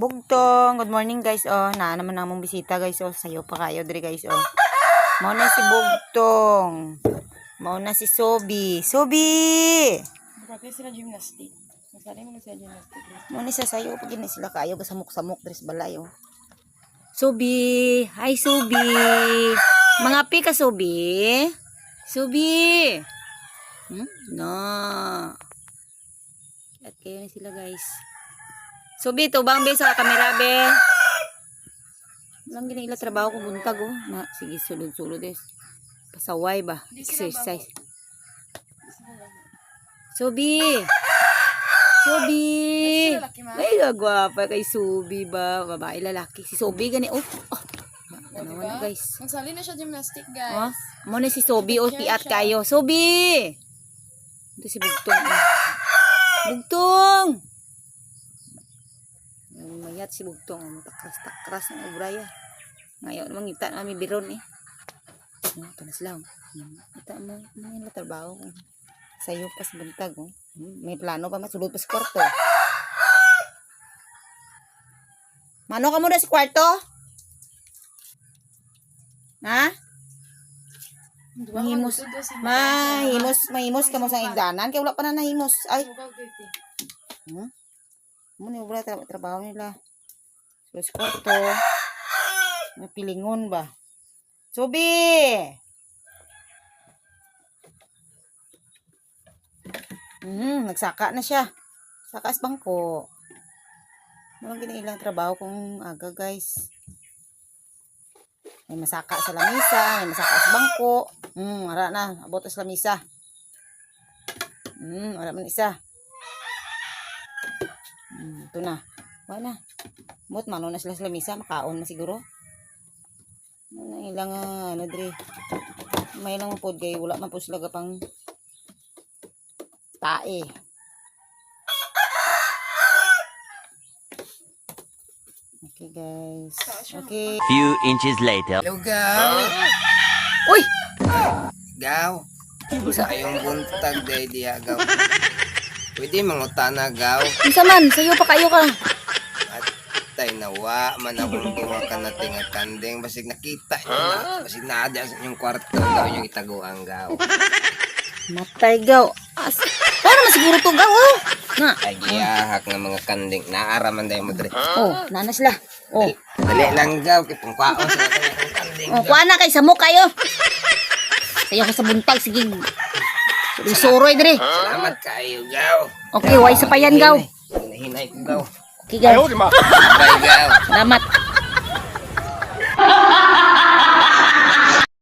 Bugtong, good morning guys. Oh, na naman namong bisita guys. Oh, sayo pa kayo diri guys. Oh. Mao na si Bugtong. Mao na si Sobi. Sobi! Bakit sila gymnastic? Masali mo na sila gymnastic. Mao ni sa sayo pag ni sila kayo kasamok-samok diri sa balay oh. Sobi, hi Sobi. Mga pi ka Sobi. Sobi. Hmm? No. At kayo na sila guys. Sobi, tubang be sa kamera be. Lang gina ila trabaho ko buntag oh. Na, sige, sulod-sulod des. Pasaway ba? Exercise. Sobi! Sobi! Sila laki ma. Ay, gagwapa kay Sobi ba? Babae, lalaki. Si Sobi gani. Oh, oh. Ano na guys. Masali na siya gymnastic, Oh, guys. mo na si Sobi o piat kayo. Sobi! Ito si Bugtong. oh. Bugtong! Mayat si Bugtong. Takras-takras ng ubraya. Ngayon, mangita namin biron eh. Oh, ito na sila. oh. Hmm, Kita mo, mga yung trabaho ko. Sa'yo pa sa buntag. Oh. Hmm, May plano pa, masulod pa sa kwarto. Mano ka muna sa kwarto? Ha? Mahimos. Mahimos, mahimos ka mo sa igdanan. Kaya wala pa na nahimos. Ay, hmm? Muna yung wala tra- trabaho nila. So, sa kwarto. May pilingon ba? Subi! Hmm, nagsaka na siya. Saka sa bangko. Walang ginailang trabaho kung aga, guys. May masaka sa lamisa, may masaka sa bangko. Hmm, wala na. Abot sa lamisa. Hmm, wala man isa. Hmm, ito na. Wala. Bot, mano na sila sa lamisa. Makaon na siguro. Ano ilang, ah, ano, dre. May ilang pod kay wala man po sila pang tae. Okay, guys. Okay. Few inches later. Hello, Gaw. Uy! Gaw. Sa kayong buntag, day diya, Gaw. Pwede mangutana, Gaw. Isa man, sa'yo pa kayo ka. Tay nawa, man akong duha ka na tinga kandeng. Basig nakita nyo na. Basig naadya sa inyong kwarto, Gaw, yung itaguan, Gaw. Matay gaw. As Para siguro to gaw, oh. Na. Ay, giyahak ng mga kandeng. Naaraman dayo mo, Dre. Oh, nana sila. Oh. Dali lang, Gaw. Kipungkwaon sa mga kandeng. Oh, kuha na kay samok kayo. Sayo ko sa buntag, sige. Suroy dire. Salamat kayo, Gaw. Okay, way sa payan gaw. Hinahinay ko, Gaw. Kigaw. Ayaw, di ma. Salamat.